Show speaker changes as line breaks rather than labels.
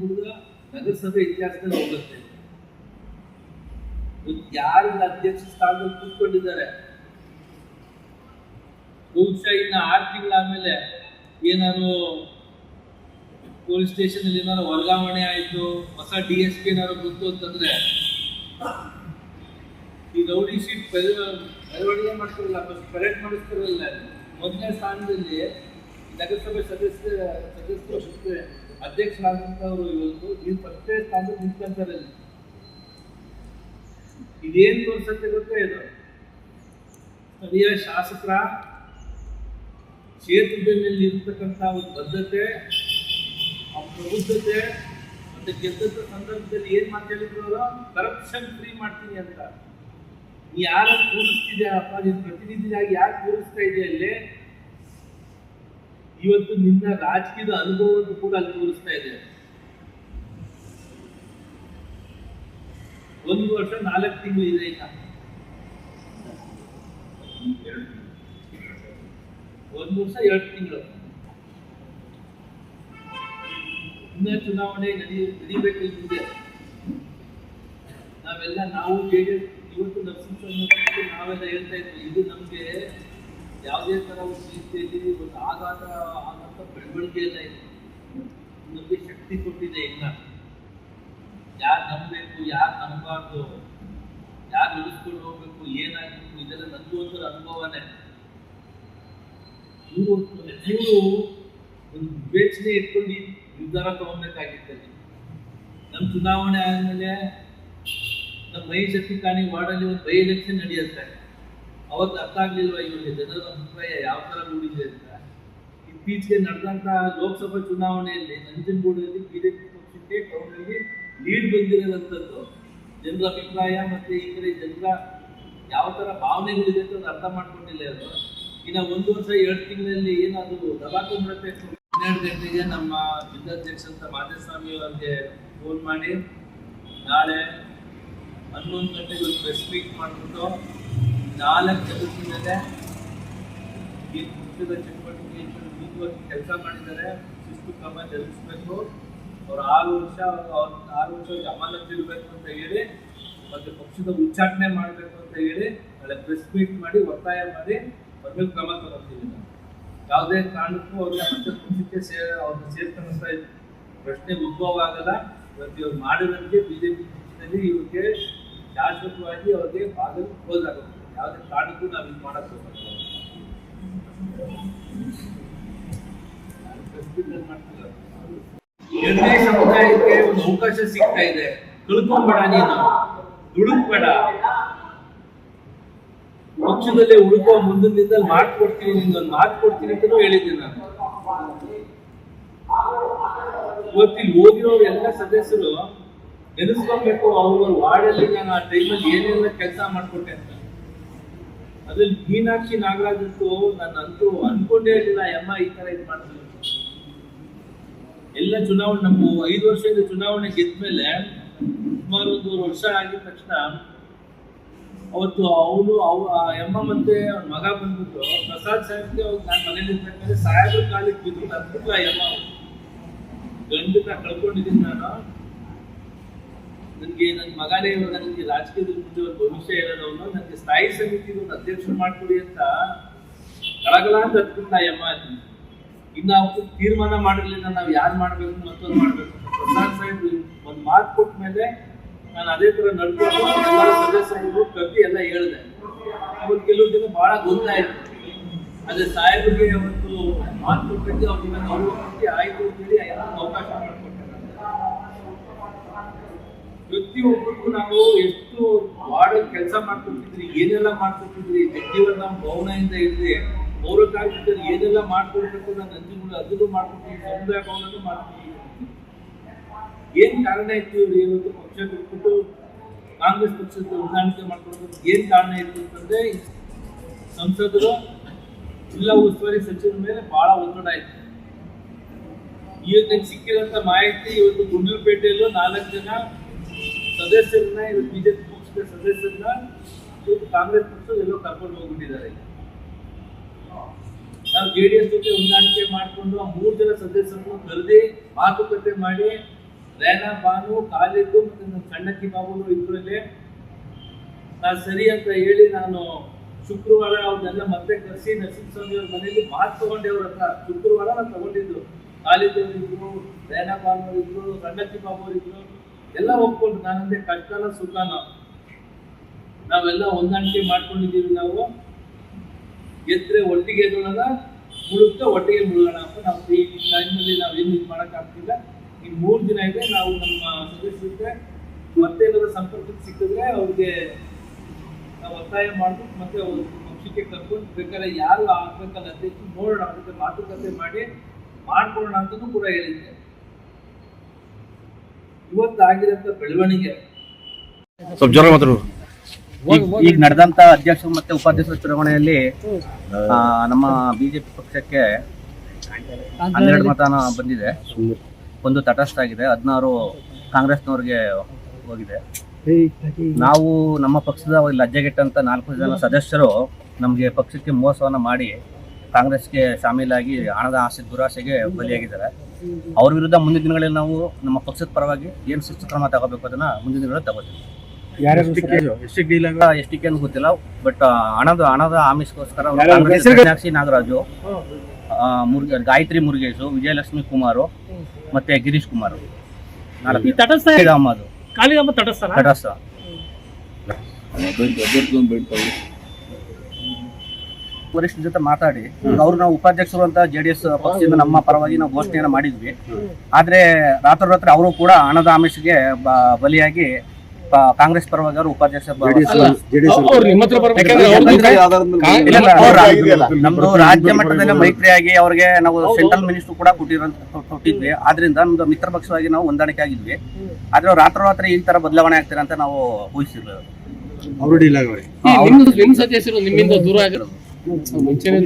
ಹುಡುಗ ನಗರಸಭೆ ಇತಿಹಾಸದಲ್ಲಿ ಹೋಗುತ್ತೆ. ಯಾರು ಅಧ್ಯಕ್ಷ ಸ್ಥಾನದಲ್ಲಿ ಕೂತ್ಕೊಂಡಿದ್ದಾರೆ. ಬಹುಶಃ ಇನ್ನ ಆರು ತಿಂಗಳಾದ್ಮೇಲೆ ಏನಾದ್ರು ಪೊಲೀಸ್ ಸ್ಟೇಷನ್ ಅಲ್ಲಿ ಏನಾದ್ರು ವರ್ಗಾವಣೆ ಆಯ್ತು, ಹೊಸ ಡಿ ಎಸ್ ಪಿ ಏನಾದ್ರು ಬಂತು ಅಂತಂದ್ರೆ ಈ ರೌಡಿ ಶೀಟ್ ಬೆಳವಣಿಗೆ ಮಾಡ್ತಿರಲ್ಲ ಪರೇಡ್ ಮಾಡಿಸ್ತಿರಲ್ಲ. ಮೊದಲನೇ ಸ್ಥಾನದಲ್ಲಿ ನಗರಸಭೆ ಸದಸ್ಯ ಸದಸ್ಯರು ಮತ್ತೆ ಅಧ್ಯಕ್ಷರಾದಂಥವ್ರು ಇವತ್ತು ನೀವು ಫಸ್ಟೇ ಸ್ಥಾನದಲ್ಲಿ ನಿಂತ್ಕೊಂತಾರೆ. ಇದೇನ್ ತೋರ್ಸತ್ತೆ ಗೊತ್ತೇ ಇದು? ಸ್ಥಳೀಯ ಶಾಸಕರ ಕ್ಷೇತ್ರದ ಮೇಲೆ ಒಂದು ಬದ್ಧತೆ ಆ ಪ್ರಬುದ್ಧತೆ ಮತ್ತೆ ಗೆದ್ದಂಥ ಸಂದರ್ಭದಲ್ಲಿ ಏನು ಮಾತಾಡಿದ್ರು ಅವರು? ಕರಪ್ಷನ್ ಫ್ರೀ ಮಾಡ್ತೀನಿ ಅಂತ. ಯಾರ ಕೂರಿಸ್ತಿದ್ಯಪ್ಪ ನೀನ್ ಪ್ರತಿನಿಧಿಯಾಗಿ ಯಾರು ಕೂರಿಸ್ತಾ ಇದೆಯಾ ಅಲ್ಲಿ ಇವತ್ತು ನಿನ್ನ ರಾಜಕೀಯದ ಅನುಭವವನ್ನು ಕೂಡ ಅಲ್ಲಿ ತೋರಿಸ್ತಾ ಇದೆ. ಒಂದು ವರ್ಷ ನಾಲ್ಕು ತಿಂಗಳು ಇದೆ ಈಗ. ಒಂದು ವರ್ಷ ಎರಡು ತಿಂಗಳು. ಇನ್ನ ಚುನಾವಣೆ ನಡಿ ನಡಿಬೇಕಿದೆ ನಾವೆಲ್ಲ, ನಾವು ಜೆ ಡಿ ಎಸ್, ಇವತ್ತು ನರಸಿಂಹ ನಾವೆಲ್ಲ ಹೇಳ್ತಾ ಇದ್ವಿ, ಇದು ನಮಗೆ ಯಾವುದೇ ತರ ಒಂದು ರೀತಿಯಲ್ಲಿ ಒಂದು ಆಘಾತ ಆಘಾತ ಬೆಳವಣಿಗೆ ಎಲ್ಲ ಇದೆ ನಮಗೆ ಶಕ್ತಿ ಕೊಟ್ಟಿದೆ ಇಲ್ಲ. ಯಾರು ನಂಬಬೇಕು, ಯಾರು ನಂಬಬಾರ್ದು, ಯಾರು ಉಳಿಸ್ಕೊಂಡು ಹೋಗ್ಬೇಕು, ಏನಾಗಬೇಕು, ಇದೆಲ್ಲ ನಂದು ಒಂದು ಅನುಭವನೇ. ಇವರು ಇವರು ಒಂದು ವಿವೇಚನೆ ಇಟ್ಕೊಂಡು ನಿರ್ಧಾರ ತಗೊಬೇಕಾಗಿತ್ತು ನಮ್ಮ ಚುನಾವಣೆ ಆದಮೇಲೆ ನಮ್ಮ ಮೈ ಶಕ್ತಿ ಕಾಣಿ ವಾರ್ಡಲ್ಲಿ ಒಂದು ಬೈ ಎಲೆಕ್ಷನ್ ನಡೆಯುತ್ತೆ. ಅವತ್ತು ಅರ್ಥ ಆಗ್ಲಿಲ್ವಾ ಇವ್ರಿಗೆ? ಜನರ ಅಭಿಪ್ರಾಯ ಯಾವ ತರ ಮೂಡಿದೆ ಅಂತ? ಇತ್ತೀಚೆಗೆ ನಡೆದಂತ ಲೋಕಸಭಾ ಚುನಾವಣೆಯಲ್ಲಿ ನಂಜನಗೂಡಲ್ಲಿ ಬಿಜೆಪಿ ಪಕ್ಷಕ್ಕೆ ಟೌನಲ್ಲಿ ಲೀಡ್ ಬಂದಿರೋದಂಥದ್ದು ಜನರ ಅಭಿಪ್ರಾಯ ಮತ್ತೆ ಈ ಕಡೆ ಜನರ ಯಾವ ತರ ಭಾವನೆಗಳಿದೆ ಅಂತ ಅರ್ಥ ಮಾಡ್ಕೊಂಡಿಲ್ಲ ಅದು ಇನ್ನ ಒಂದು ವರ್ಷ, ಎರಡು ತಿಂಗಳಲ್ಲಿ ಏನದು ದಬಾಕು ಮಾಡುತ್ತೆ ಹನ್ನೆರಡು ಗಂಟೆಗೆ ನಮ್ಮ ಜಿಲ್ಲಾಧ್ಯಕ್ಷ ಅಂತ ಮಾಧುಸ್ವಾಮಿ ಅವರಿಗೆ ಫೋನ್ ಮಾಡಿ, ನಾಳೆ ಹನ್ನೊಂದು ಗಂಟೆಗೆ ಒಂದು ಪ್ರೆಸ್ ಮೀಟ್ ಮಾಡಿಬಿಟ್ಟು ನಾಲ್ಕು ಜನರ ಮೇಲೆ ಈ ಪಕ್ಷದ ಚಟುವಟಿಕೆಯನ್ನು ಮುಂದುವರೆಸಿ ಕೆಲಸ ಮಾಡಿದ್ದಾರೆ. ಶಿಸ್ತು ಕ್ರಮ ಜರುಗಿಸಬೇಕು. ಅವ್ರು ಆರು ವರ್ಷ, ಅವ್ರ ಆರು ವರ್ಷ ಅಮಾನತಿರ್ಬೇಕು ಅಂತ ಹೇಳಿ, ಮತ್ತು ಪಕ್ಷದ ಉಚ್ಚಾಟನೆ ಮಾಡಬೇಕು ಅಂತ ಹೇಳಿ, ನಾಳೆ ಪ್ರೆಸ್ ಮೀಟ್ ಮಾಡಿ, ಒತ್ತಾಯ ಮಾಡಿ ಮೇಲೆ ಕ್ರಮ ತಗೊಳ್ತೀವಿ ನಾವು ಯಾವುದೇ ಕಾರಣಕ್ಕೂ ಅವ್ರನ್ನ ಮತ್ತೆ ಪಕ್ಷಕ್ಕೆ ಸೇ, ಅವ್ರನ್ನ ಸೇರ್ಕೊಂಡ ಪ್ರಶ್ನೆ ಉದ್ಭವ ಆಗಲ್ಲ. ಇವತ್ತು ಇವ್ರು ಮಾಡಿರೋದಕ್ಕೆ ಪಿ ಪಕ್ಷದಲ್ಲಿ ಇವ್ರಿಗೆ ಶಾಶ್ವತವಾಗಿ ಅವ್ರಿಗೆ ಬಾಗಿಲು ಕ್ಲೋಸ್ ಆಗುತ್ತೆ. ಯಾವುದೇ ಕಾರಣಕ್ಕೂ ನಾವು ಇದು ಮಾಡಕ್ ಸಮುದಾಯಕ್ಕೆ ಒಂದು ಅವಕಾಶ ಸಿಗ್ತಾ ಇದೆ. ಕಳ್ಕೊಂಬೇಡ ನೀನು. ದುಡುಕ್ಬೇಡ ಪಕ್ಷದಲ್ಲೇ ಹುಡುಕುವ ಮುಂದಿನ ದಿನದಲ್ಲಿ ಮಾಡ್ಕೊಡ್ತೀನಿ ಒಂದು ಮಾತು ಕೊಡ್ತೀನಿ ಅಂತಲೂ ಹೇಳಿದ್ದೆ ನಾನು. ಇವತ್ತಿ ಹೋಗಿರೋ ಎಲ್ಲ ಸದಸ್ಯರು ನೆನೆಸ್ಕೊಬೇಕು ಅವ್ರವ್ರ ವಾರ್ಡಲ್ಲಿ ನಾನು ಆ ಟೈಮಲ್ಲಿ ಏನೆಲ್ಲ ಕೆಲಸ ಮಾಡ್ಕೊಟ್ಟೆ ಅಂತ. ಅದ್ರಲ್ಲಿ ಮೀನಾಕ್ಷಿ ನಾಗರಾಜ್ ಅಂತೂ ನಾನು ಅಂತೂ ಅನ್ಕೊಂಡೇ ಇರಲಿಲ್ಲ ಅಮ್ಮ ಈ ತರ ಇದು ಮಾಡ್ತಾರೆ? ಎಲ್ಲ ಚುನಾವಣೆ ನಮ್ಮ ಐದು ವರ್ಷದ ಚುನಾವಣೆ ಗೆದ್ಮೇಲೆ ಸುಮಾರು ಒಂದು ವರ್ಷ ಆಗಿದ ತಕ್ಷಣ ಅವತ್ತು ಅವನು, ಅವ್ ಎಮ್ಮ ಮತ್ತೆ ಅವ್ನ ಮಗ ಬಂದ್ಬಿಟ್ಟು ಪ್ರಸಾದ್ ಸಾಹೇಬ್ಗೆ ಅವ್ರು ನಾನು ಮನೇಲಿ ಸಾಹೇಬ್ರ ಕಾಲಿಗೆ ಬಿದ್ದು ಆ ಎಮ್ಮ ಗಂಡನ್ನ ಕಳ್ಕೊಂಡಿದ್ದೀನಿ ನಾನು. ನನಗೆ ನನ್ನ ಮಗನೇ ನನಗೆ ರಾಜಕೀಯದಲ್ಲಿ ಮುಂದೆ ಒಂದು ಭವಿಷ್ಯ ಇರೋದವನು, ನನಗೆ ಸ್ಥಾಯಿ ಸಮಿತಿ ಒಂದು ಅಧ್ಯಕ್ಷರು ಮಾಡ್ಕೊಡಿ ಅಂತ ಕಳಗಲ ಅಂತ ಹತ್ಕೊಂಡ ಇನ್ನು ಅವತ್ತು ತೀರ್ಮಾನ ಮಾಡಿರ್ಲಿಲ್ಲ, ನಾವು ಯಾರು ಮಾಡಬೇಕು, ಮತ್ತೊಂದು ಮಾಡ್ಬೇಕು. ಪ್ರಸಾದ್ ಸಾಹೇಬ್ ಒಂದು ಮಾತು ಕೊಟ್ಟ ಮೇಲೆ ನಾನು ಅದೇ ತರ ನಡ್ಕೊಂಡು ಸದಸ್ಯರು ಕಬ್ಬಿ ಎಲ್ಲ ಹೇಳಿದೆ ಅವತ್ತು ಕೆಲವು ಜನ ಬಹಳ ಗೊಂದಲ ಆಯ್ತು ಅದೇ ಸಾಹೇಬ್ರಿಗೆ ಅವತ್ತು ಮಾತು ಕೊಟ್ಟಿದ್ದು ಅವ್ರಿಗೆ ಅವ್ರು ಆಯಿತು ಅಂತೇಳಿ ಅವಕಾಶ ಮಾಡಿಕೊಟ್ಟೆ ಪ್ರತಿಯೊಬ್ಬರಿಗೂ ನಾವು ಎಷ್ಟು ವಾರ್ಡಲ್ಲಿ ಕೆಲಸ ಮಾಡ್ಕೊಟ್ಟಿದ್ರಿ, ಏನೆಲ್ಲ ಮಾಡ್ಕೊಟ್ಟಿದ್ರಿ, ಜಗ್ಜೀವನ ಭವನದಿಂದ ಇದ್ರೆ ಪೌರ ಕಾರ್ಮಿಕರು ಏನೆಲ್ಲ ಮಾಡ್ಕೊಡ್ಬೇಕು ನಾನು ನಂಜುಗಳು ಅದನ್ನು ಮಾಡ್ಕೊಡ್ತೀವಿ, ಸಮುದಾಯ ಭವನನ್ನು ಮಾಡ್ತೀವಿ ಏನ್ ಕಾರಣ ಇತ್ತು ಇವ್ರು ಇವತ್ತು ಪಕ್ಷ ಬಿಟ್ಬಿಟ್ಟು ಕಾಂಗ್ರೆಸ್ ಪಕ್ಷದ ಹೊಂದಾಣಿಕೆ ಮಾಡ್ಕೊಡೋದಕ್ಕೆ ಏನ್ ಕಾರಣ ಇತ್ತು ಅಂತಂದ್ರೆ, ಸಂಸದರು ಜಿಲ್ಲಾ ಉಸ್ತುವಾರಿ ಸಚಿವರ ಮೇಲೆ ಬಹಳ ಒತ್ತಡ ಈಗ ಸಿಕ್ಕಿರೋ ಸಿಕ್ಕಿರೋಂಥ ಮಾಹಿತಿ ಇವತ್ತು ಗುಂಡ್ಲುಪೇಟೆಯಲ್ಲೂ ನಾಲ್ಕು ಜನ ಸದಸ್ಯರನ್ನ ಇವತ್ತು ಬಿಜೆಪಿ ಪಕ್ಷದ ಸದಸ್ಯರನ್ನ ಇವತ್ತು ಕಾಂಗ್ರೆಸ್ ಪಕ್ಷ ಎಲ್ಲೋ ಕರ್ಕೊಂಡು ಹೋಗ್ಬಿಟ್ಟಿದ್ದಾರೆ. ನಾವು ಜೆ ಡಿ ಎಸ್ ಜೊತೆ ಹೊಂದಾಣಿಕೆ ಮಾಡಿಕೊಂಡು ಆ ಮೂರು ಜನ ಸದಸ್ಯರನ್ನು ಕರೆದಿ ಮಾತುಕತೆ ಮಾಡಿ ರೈನಾ ಬಾನು ಕಾಲಿದ್ದು ಮತ್ತು ನನ್ನ ಸಣ್ಣಕ್ಕಿ ಬಾಬು ಇಬ್ಬರಲ್ಲಿ ನಾನು ಸರಿ ಅಂತ ಹೇಳಿ ನಾನು ಶುಕ್ರವಾರ ಅವ್ರನ್ನೆಲ್ಲ ಮತ್ತೆ ಕರೆಸಿ ನರಸಿಂಹಸ್ವಾಮಿ ಅವ್ರ ಮನೆಯಲ್ಲಿ ಮಾತು ತಗೊಂಡೆ ಅವ್ರ ಹತ್ರ. ಶುಕ್ರವಾರ ನಾನು ತಗೊಂಡಿದ್ದು. ಕಾಲಿದ್ದವ್ರು ಇದ್ರು ರೇನಾ ಬಾನು ಇದ್ರು ಸಣ್ಣಕ್ಕಿ ಬಾಬು ಇದ್ರು ಎಲ್ಲ ಒಪ್ಕೊಂಡು ನಾನಂದ್ರೆ ಕಷ್ಟನ ಸುಖನ. ನಾವೆಲ್ಲ ಹೊಂದಾಣಿಕೆ ಮಾಡ್ಕೊಂಡಿದ್ದೀವಿ ನಾವು. ಗೆದ್ರೆ ಒಟ್ಟಿಗೆ ಎದ್ದೋಳೋಣ ಮುಳುಗ್ತಾ ಒಟ್ಟಿಗೆ ಮುಳುಗೋಣ ಅಂತ ನಾವು ಈ ಟೈಮಲ್ಲಿ ನಾವೇನು ಇದು ಮಾಡೋಕ್ಕಾಗ್ತಿಲ್ಲ. ಈ ಮೂರು ದಿನ ಇದೆ ನಾವು ನಮ್ಮ ಸದಸ್ಯರಿಗೆ ಏನಾದ್ರೂ ಸಂಪರ್ಕಕ್ಕೆ ಸಿಕ್ಕಿದ್ರೆ ಅವ್ರಿಗೆ ನಾವು ಒತ್ತಾಯ ಮಾಡ್ಬಿಟ್ಟು ಮತ್ತೆ ಅವ್ರ ಪಕ್ಷಕ್ಕೆ ಕರ್ಕೊಂಡು ಬೇಕಾದ್ರೆ ಯಾರು ಆಗ್ಬೇಕಲ್ಲ ಅಧ್ಯಕ್ಷ ನೋಡೋಣ ಅದಕ್ಕೆ ಮಾತುಕತೆ ಮಾಡಿ ಮಾಡ್ಕೊಳ್ಳೋಣ ಅಂತಲೂ ಕೂಡ ಹೇಳಿದ್ದೆ. ಬೆಳವಣಿಗೆ.
ಸ್ವಲ್ಪ ಜ್ವರ ಮಾತಾಡು.
ಈಗ ನಡೆದಂತ ಅಧ್ಯಕ್ಷ ಮತ್ತೆ ಉಪಾಧ್ಯಕ್ಷರ ಚುನಾವಣೆಯಲ್ಲಿ ಆ, ನಮ್ಮ ಬಿಜೆಪಿ ಪಕ್ಷಕ್ಕೆ ಹನ್ನೆರಡು ಮತನ ಬಂದಿದೆ. ಒಂದು ತಟಸ್ಥ ಆಗಿದೆ ಹದಿನಾರು ಕಾಂಗ್ರೆಸ್ನವ್ರಿಗೆ ಹೋಗಿದೆ. ನಾವು ನಮ್ಮ ಪಕ್ಷದ ಲಜ್ಜೆಗೆಟ್ಟಂತ ನಾಲ್ಕು ಜನ ಸದಸ್ಯರು ನಮಗೆ ಪಕ್ಷಕ್ಕೆ ಮೋಸವನ್ನ ಮಾಡಿ ಕಾಂಗ್ರೆಸ್ಗೆ ಶಾಮೀಲಾಗಿ ಹಣದ ಆಸೆ ದುರಾಸೆಗೆ ಬಲಿಯಾಗಿದ್ದಾರೆ. ಅವ್ರ ವಿರುದ್ಧ ಮುಂದಿನ ದಿನಗಳಲ್ಲಿ ನಾವು ನಮ್ಮ ಪಕ್ಷದ ಪರವಾಗಿ ಏನು ಶಿಸ್ತು ಕ್ರಮ ತಗೋಬೇಕು ಅದನ್ನ ಮುಂದಿನ ದಿನಗಳಲ್ಲಿ ತಗೋತೀವಿ.
ಎಷ್ಟು ಡೀಲ್
ಎಸ್ ಟಿ ಏನು ಗೊತ್ತಿಲ್ಲ ಬಟ್ ಹಣದ ಹಣದ
ಆಮಿಷಕ್ಕೋಸ್ಕರ
ಮೀನಾಕ್ಷಿ ನಾಗರಾಜು ಆ, ಮುರುಘ ಗಾಯತ್ರಿ ಮುರುಗೇಶು ವಿಜಯಲಕ್ಷ್ಮಿ ಕುಮಾರು ಮತ್ತೆ ಗಿರೀಶ್ ಕುಮಾರ್.
ತಟಸ್ಥ
ತಟಸ್ಥ. ವರಿಷ್ಠರ ಜೊತೆ ಮಾತಾಡಿ ಅವ್ರು ನಾವು ಉಪಾಧ್ಯಕ್ಷರು ಅಂತ ಜೆ ಡಿ ಎಸ್ ಪಕ್ಷದಿಂದ ನಮ್ಮ ಪರವಾಗಿ ನಾವು ಘೋಷಣೆಯನ್ನು ಮಾಡಿದ್ವಿ. ಆದ್ರೆ ರಾತ್ರೋರಾತ್ರಿ ಅವರು ಕೂಡ ಹಣದ ಆಮಿಷಿಗೆ ಬಲಿಯಾಗಿ ಕಾಂಗ್ರೆಸ್ ಪರವಾಗಿ ಅವರು ಉಪಾಧ್ಯಕ್ಷ ನಮ್ದು ರಾಜ್ಯ ಮಟ್ಟದಲ್ಲಿ ಮೈತ್ರಿಯಾಗಿ ಅವ್ರಿಗೆ ನಾವು ಸೆಂಟ್ರಲ್ ಮಿನಿಸ್ಟರ್ ಕೂಡ ಕೊಟ್ಟಿರೋ ಕೊಟ್ಟಿದ್ವಿ. ಆದ್ರಿಂದ ನಮ್ದು ಮಿತ್ರ ಪಕ್ಷವಾಗಿ ನಾವು ಹೊಂದಾಣಿಕೆ ಆಗಿದ್ವಿ. ಆದ್ರೆ ರಾತ್ರಿ ರಾತ್ರೋರಾತ್ರಿ ಈ ತರ ಬದಲಾವಣೆ ಆಗ್ತಾರೆ ಅಂತ ನಾವು ಊಹಿಸಿರ್ಲಿಲ್ಲ.
ಈ ನಿಮ್ ನಿಮ್ ಸದಸ್ಯರು ನಿಮ್ಮಿಂದ ದೂರ ಆಗಿರೋದು Tienen